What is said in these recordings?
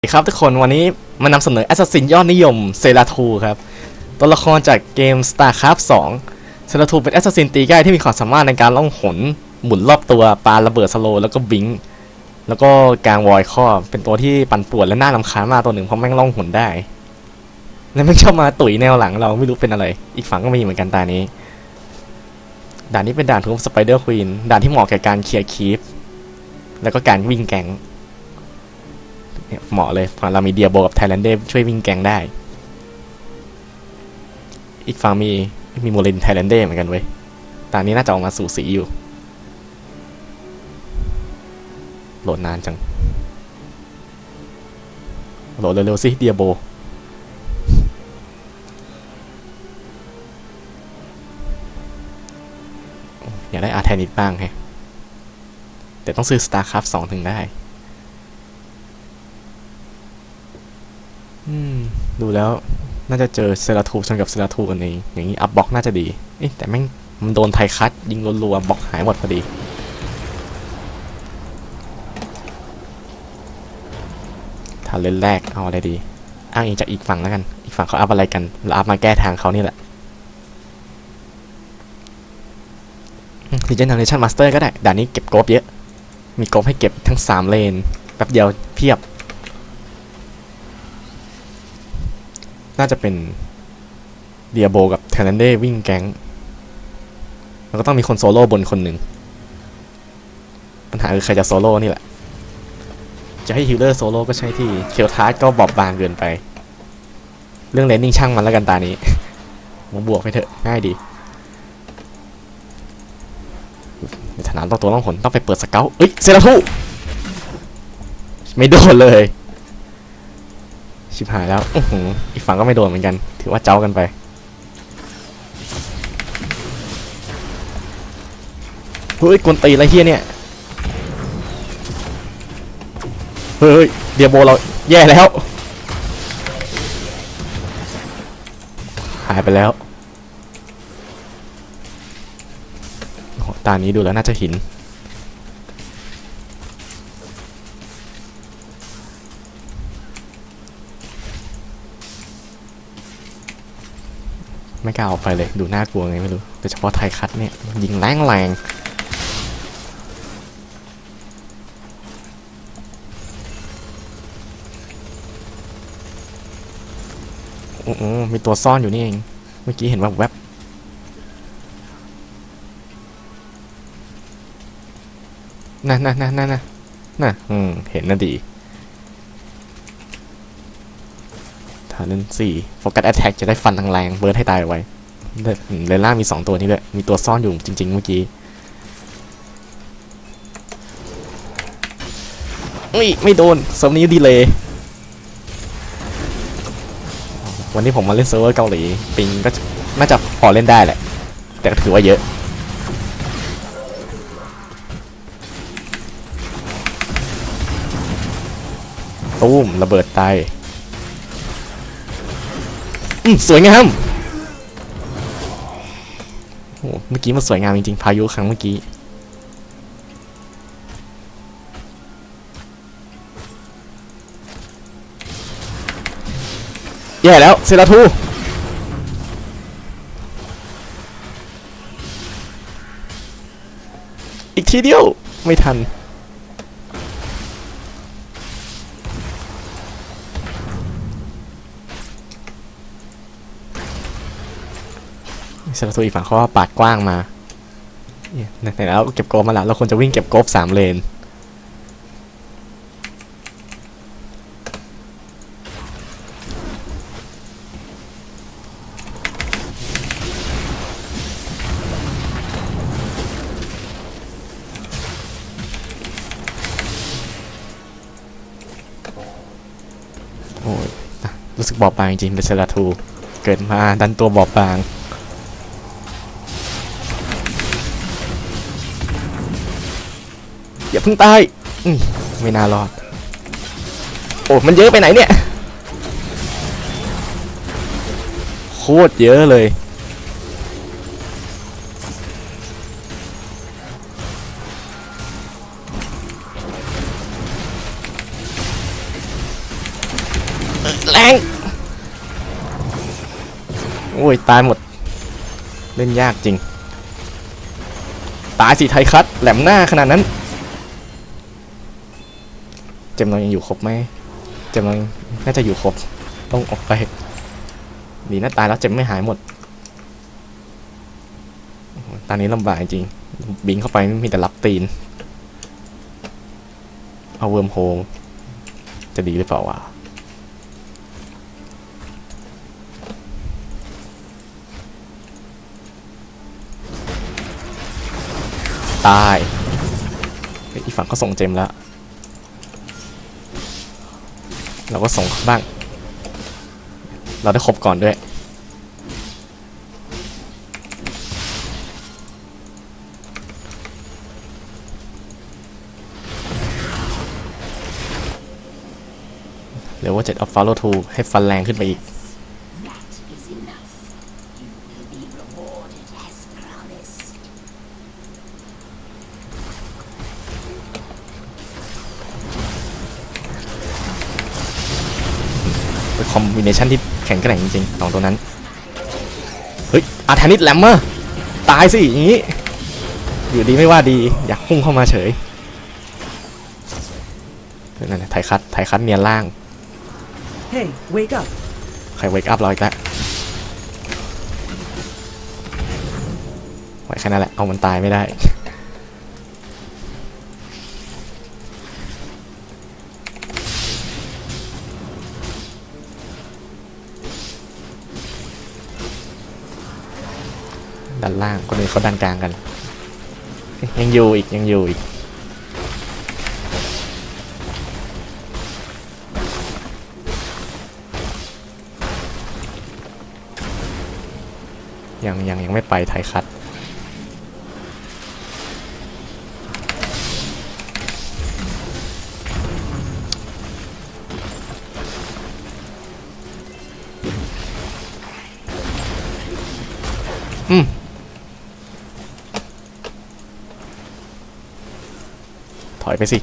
สวัสดีครับทุกคนวันนี้มานำเสนอ Assassin ยอดนิยมเซราทูครับตัวละครจากเกม StarCraft 2เซราทูเป็น Assassin ตีใกล้ที่มีความสามารถในการล่องหน หมุนรอบตัวปาระเบิดสโลแล้วก็บิงแล้วก็กางวอยข้อเป็นตัวที่ปั่นป่วนและน่ารำคาญมากตัวหนึ่งเพราะแม่งล่องหนได้ แล้วแม่งชอบมาตุ๋ยแนวหลังเราไม่รู้เป็นอะไร อีกฝั่งก็มีเหมือนกันตานี้ ด่านนี้เป็นด่านทุกสไปเดอร์ควีนด่านที่เหมาะแก่การเคลียร์คีฟแล้วก็การวิ่งแกง เนี่ยเหมาะเลยเพราะเรามีเดียโบกับไทแลนเดช่วยวิ่งแกงได้ อีกฝั่งมีมีโมลินไทแลนเดเหมือนกันเว้ยตอนนี้น่าจะออกมาสู่สีอยู่ โหลดนานจัง โหลดเร็วๆสิเดียโบอยากได้อาร์แทนิตบ้างแฮะแต่ต้องซื้อ StarCraft 2 ถึงได้ อืม ดูแล้วน่าจะเจอเซราทูชนกับเซราทูกันเองอย่างนี้อัพบล็อกน่าจะดีเอ๊ะแต่แม่งมันโดนไทคัตยิงรัวๆบล็อกหายหมดพอดีถ้าเล่นแรกเอาอะไรดี อ้างอิงจากอีกฝั่งแล้วกัน อีกฝั่งเขาอัพอะไรกันเราอัพมาแก้ทางเขานี่แหละดิจิทัลเนชั่นมาสเตอร์ก็ได้ด่านนี้เก็บโกบเยอะ มีโกบให้เก็บทั้ง 3 เลนแป๊บเดียวเพียบ น่าจะเป็นเดียโบกับเทนันเดวิ่งแก๊ง แล้วก็ต้องมีคนโซโล่บนคนหนึ่ง ปัญหาคือใครจะโซโล่นี่แหละ จะให้ฮิลเลอร์โซโล่ก็ใช่ที่ เคียวทาร์ก็บอบบางเกินไป เรื่องเลนนิ่งช่างมันแล้วกันตานี้มาบวกไปเถอะ ง่ายดีในฐานะต้องตัวต้องผลต้องไปเปิดสเกลเอ้ยเซราทูไม่โดนเลย ชิบหายแล้วอือหืออีกฝั่งก็ไม่โดนเหมือนกัน ถือว่าเจ้ากันไป เฮ้ยกวนตีอะไรเฮียเนี่ย เฮ้ยเดียโบเราแย่แล้ว หายไปแล้วโอ้โหตานี้ดูแล้วน่าจะหิน ไม่กล้าออกไปเลยดูน่ากลัวไงไม่รู้โดยเฉพาะไทยคัตเนี่ยยิงแรงแรงโอ้โหมีตัวซ่อนอยู่นี่เอง เมื่อกี้เห็นว่าแวบน่ะน่ะน่ะน่ะน่ะน่ะอืมเห็นน่ะดี ฐาน เล่นสี่โฟกัสแอตแทกจะได้ฟันแรงๆเบิร์ดให้ตายไว้เลนล่ามี2ตัวนี้ด้วยมีตัวซ่อนอยู่จริง ๆ เมื่อกี้ไม่ไม่โดนเซิร์ฟนี้ดีเลยวันนี้ผมมาเล่นเซิร์ฟเวอร์เกาหลีปิงก็น่าจะพอเล่นได้แหละ แต่ก็ถือว่าเยอะตุ้มระเบิดตาย สวยงามโอ้เมื่อกี้มันสวยงามจริงๆ พายุครั้งเมื่อกี้ แย่แล้ว เซราทูอีกทีเดียว ไม่ทัน เซราทูอีกฝั่งเขาว่าปาดกว้างมาไหนแล้วเก็บโกบมาแล้วเราควรจะวิ่งเก็บโกบสามเลนโอ้ยรู้สึกบอบบางจริงเป็นเซราทู เกิดมาดันตัวบอบบางาเพิ่งตายอืมไม่น่ารอด โอ้มันเยอะไปไหนเนี่ย โคตรเยอะเลย แรง โอ้ย ตายหมด เล่นยากจริง ตายสิไทยคัดแหลมหน้าขนาดนั้น มส์เรายังอยู่ครบไหมเจมส์เรายังน่าจะอยู่ครบ ต้องออกไปดีนะตายแล้วเจมไม่หายหมด ตอนนี้ลำบากจริง บิงเข้าไปมีแต่รับตีน เอาเวิร์มโฮงจะดีหรือเปล่าวะตายอีฝั่งเขาส่งเจมแล้ว เราก็ส่งเขาบ้าง เราได้ครบก่อนด้วยเหลือว่า7 of follow to ให้ฟันแรงขึ้นไปอีก คอมบิเนชันที่แข็งแกร่งจริงๆสองตัวนั้น เฮ้ยอาร์ธานิสแลมเมอร์ตายสิอย่างนี้ อยู่ดีไม่ว่าดี อยากพุ่งเข้ามาเฉยนั่นนะไทยคัดไทยคัดเนียนล่าง Hey, wake up. ใครเวกอัพเราอีกแล้วไว้แค่นั้นแหละ เอามันตายไม่ได้ นล่าง คนอื่นเขาดันกลางกัน ยังอยู่อีกยังอยู่อีกยังยังยังไม่ไปไทยคัด ไปสิ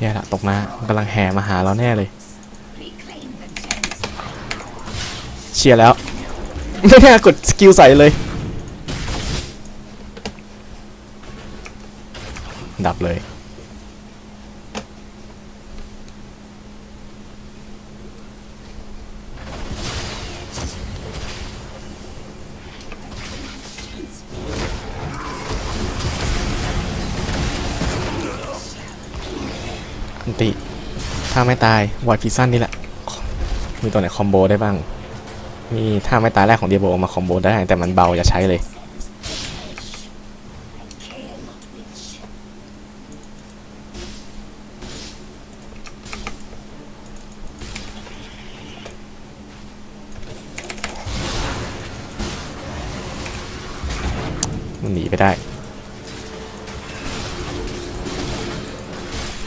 แย่ละตกมากำลังแห่มาหาเราแน่เลย เชียร์แล้ว ไม่น่ากดสกิลใส่เลย ดับเลย ถ้าไม่ตายวอยพิซันนี่แหละ มีตัวไหนคอมโบได้บ้าง มีถ้าไม่ตายแรกของเดียโบมาคอมโบได้ แต่มันเบาอย่าใช้เลย มันหนีไปได้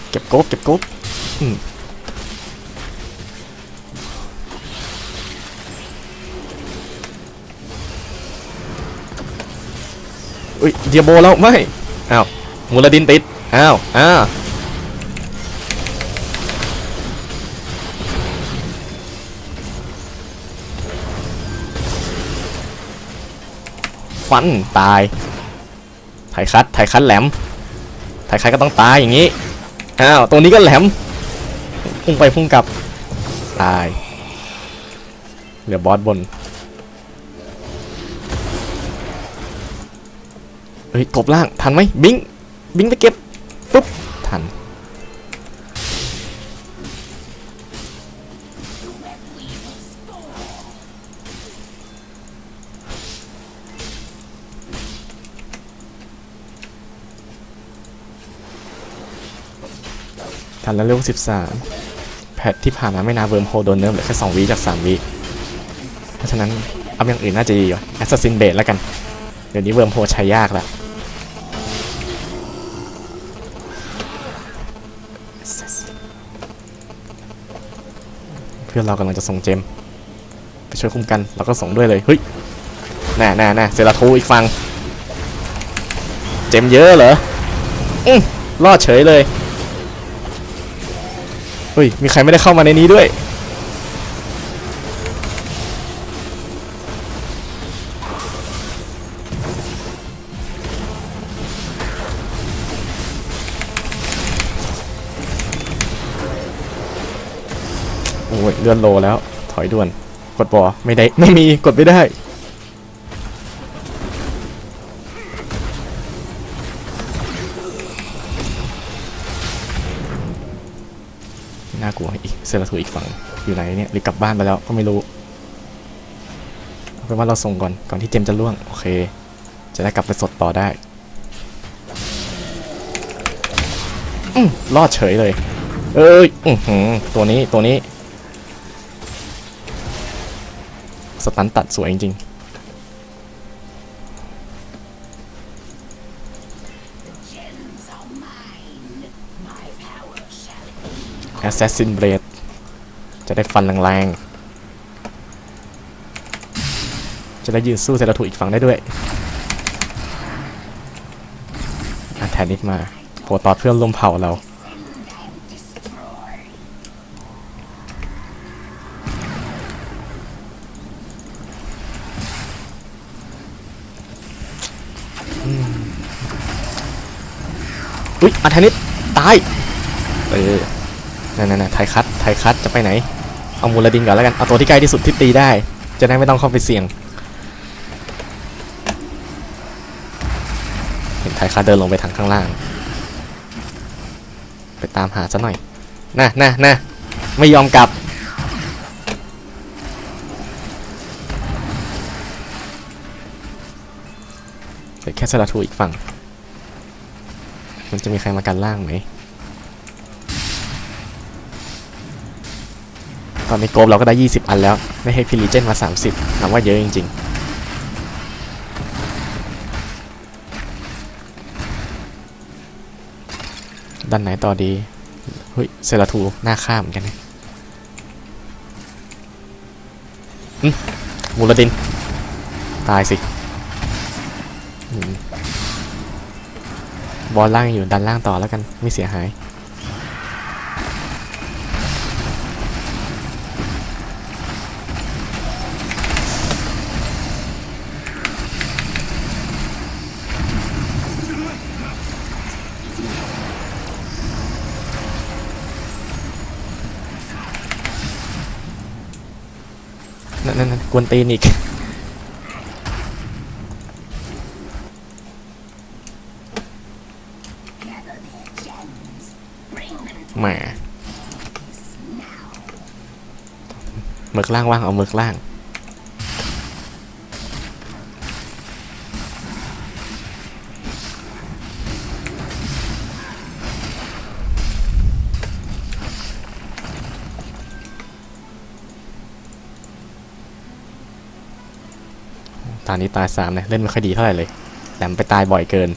เก็บกบเก็บกบอืม อุ้ยเดียโบแล้วไม่อ้าวมูลดินติดอ้าวอ้าวฟันตายไทยคัดไทยคัดแหลมไทยคัดก็ต้องตายอย่างนี้อ้าวตัวนี้ก็แหลมพุ่งไปพุ่งกลับตายเหลือบอสบน ฮ้ยกบล่าง ทันไหมบิงบิงไปเก็บปุ๊บ ทัน ทันแล้วเร็ว13 แพทที่ผ่านมาไม่นาเวิร์มโฮโดนเนิร์ฟเหลือแค่2วิจาก 3วิเพราะฉะนั้น เอัพอย่างอื่นน่าจะดีกว่าแอสซัสซินเบดแล้วกัน เดี๋ยวนี้เวิร์มโฮใช้ยากแล้ว พื่อนเรากำลังจะส่งเจม ไปช่วยคุ้มกันเราก็ส่งด้วยเลยเฮ้ยแน่แน่แน่เซราทูอีกฝั่งเจมเยอะเหรออืมรอดเฉยเลยเฮ้ยมีใครไม่ได้เข้ามาในนี้ด้วย ลื่อนโลแล้ว ถอยด่วน กดบอไม่ได้ ไม่มี กดไม่ได้น่ากลัวอีกเซราทูอีกฝั่งอยู่ไหนเนี่ยหรือกลับบ้านไปแล้วก็ไม่รู้เอาเป็นว่าเราส่งก่อนก่อนที่เจมจะล่วงโอเค จะได้กลับไปสดต่อได้อืมรอดเฉยเลย เอ้ยอือหือตัวนี้ตัวนี้ สตันตัดสวยจริงๆ Assassin Blade จะได้ฟันแรงๆ จะได้ยืนสู้เซราทูอีกฝั่งได้ด้วยอันแทนนิดมาโปรตอดเพื่อนร่วมเผ่าเรา อุ๊ยอันแทนนิดตาย เออนั่นๆๆไทคัตไทคัตจะไปไหน เอามูลดินก่อนแล้วกัน เอาตัวที่ใกล้ที่สุดที่ตีได้ จะได้ไม่ต้องเข้าไปเสี่ยง เห็นไทคัตเดินลงไปทางข้างล่าง ไปตามหาซะหน่อย น่ะน่ะน่ะไม่ยอมกลับเหลือแค่สลาทูอีกฝั่ง มันจะมีใครมากันล่างไหมตอนนี้โกลบเราก็ได้ 20 อันแล้ว ได้ให้พิลิเจนมา 30นับว่าเยอะจริง ๆด้านไหนต่อดี เฮ้ย เซราทูหน้าข้ามเหมือนกันนะมูลดิน ตายสิ บอลล่างอยู่ดันล่างต่อแล้วกันไม่เสียหาย นั่นนั่นนั่นกวนตีนอีก Gather their gems. Bring them แหมหมึ กล่างว่างเอาหมึกล่างตอนนี้ตายสามเลยเล่นไม่ค่อยดีเท่าไหร่เลยแหลมไปตายบ่อยเกิน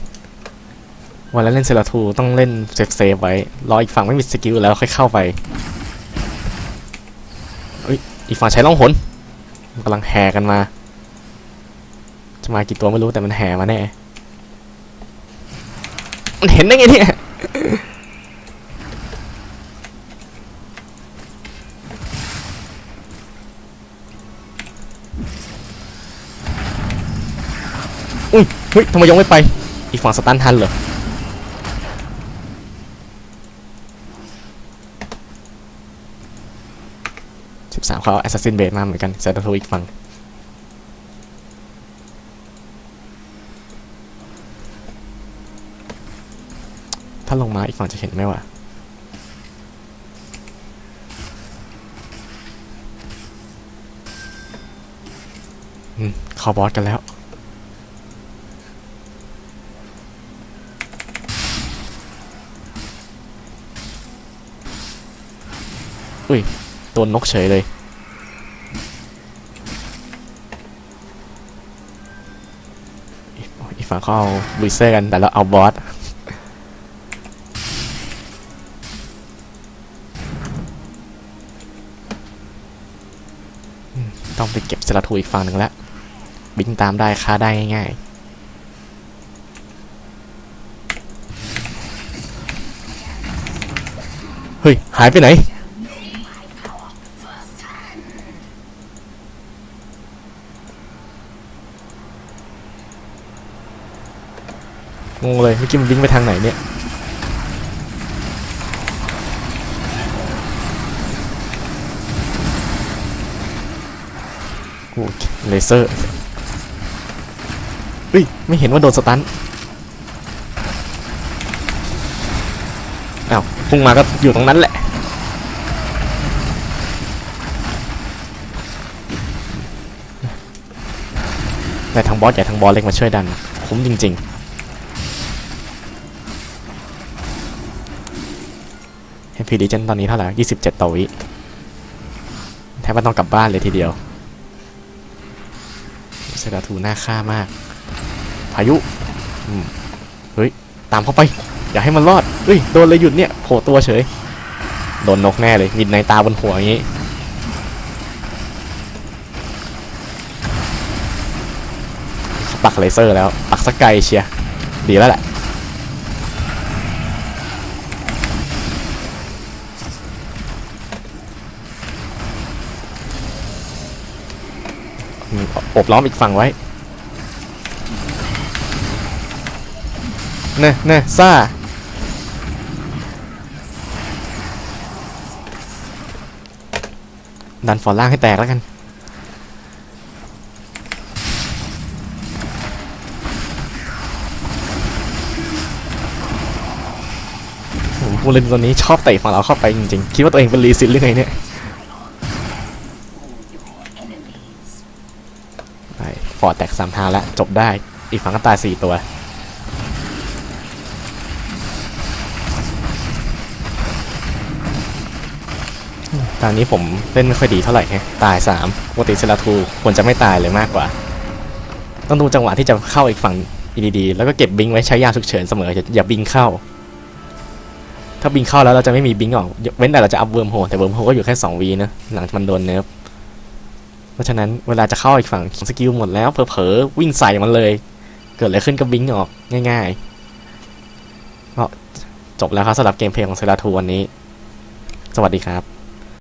วันแล้วเล่นเซราทูต้องเล่นเซฟเซฟไว้ รออีกฝั่งไม่มีสกิลแล้วค่อยเข้าไป อีกฝั่งใช้ล่องหนมันกำลังแห่กันมา จะมากี่ตัวไม่รู้แต่มันแห่มาแน่ มันเห็นได้ไงเนี่ย อุ้ยเฮ้ยทำไมยังไม่ไป อีกฝั่งสตันทันเหรอ สามเขาแอสซัสซินเบสมาเหมือนกันเซตโทอีกฝั่งถ้าลงมาอีกฝั่งจะเห็นไหมวะข้าบอสกันแล้วอุ้ยโดนนกเฉยเลย ฝั่งเขาเอาบูเซอร์กันแต่เราเอาบอสต้องไปเก็บสลัทูอีกฝั่งหนึ่งแล้วบินตามได้ค่าได้ง่ายๆ เฮ้ย หายไปไหน งงเลยเมื่อกี้มันวิ่งไปทางไหนเนี่ยโอ้เลเซอร์เฮ้ย ไม่เห็นว่าโดนสตันอ้าวพุ่งมาก็อยู่ตรงนั้นแหละ แต่ทางบอสใหญ่ทางบอสเล็กมาช่วยดัน คุ้มจริง ๆ HP d ีเจนตอนนี้เท่าไหร่27ต่อวิแทบไม่ต้องกลับบ้านเลยทีเดียวเซราทูน่าฆ่ามาก พายุเฮ้ย ตามเข้าไป อย่าให้มันรอดเฮ้ย โดนเลยหยุดเนี่ยโผล่ตัวเฉย โดนนกแน่เลยมีในตาบนหัวอย่างนี้ ปักเลเซอร์แล้ว ปักสกไกลเชีย ดีแล้วแหละ อบล้อมอีกฝั่งไว้ เน่เน่ซ่า ดันฟอล่างให้แตกแล้วกันโหผู้เล่นตัวนี้ชอบเตะฝั่งเราเข้าไปจริงๆ คิดว่าตัวเองเป็นรีซินหรือไงเนี่ย ฟอร์ดแตกสามทางแล้วจบได้อีกฝั่งก็ตายสี่ตัว ตอนนี้ผมเล่นไม่ค่อยดีเท่าไหร่ฮะตายสามปกติเซราทูควรจะไม่ตายเลยมากกว่า ต้องดูจังหวะที่จะเข้าอีกฝั่งดีๆแล้วก็เก็บบิงไว้ใช้ยาฉุกเฉินเสมออย่าบิงเข้า ถ้าบิงเข้าแล้วเราจะไม่มีบิงออกเว้นแต่เราจะอัพเวิร์มโฮแต่เวิร์มโฮก็อยู่แค่2วีนะหลังมันโดนเนิร์ฟ ราะฉะนั้นเวลาจะเข้าอีกฝั่งสกิลหมดแล้วเผลอๆวิ่งใส่มันเลย เกิดอะไรขึ้นก็บิงออกง่ายๆก็จบแล้วครับสำหรับเกมเพลย์ของเซราทูวันนี้ สวัสดีครับ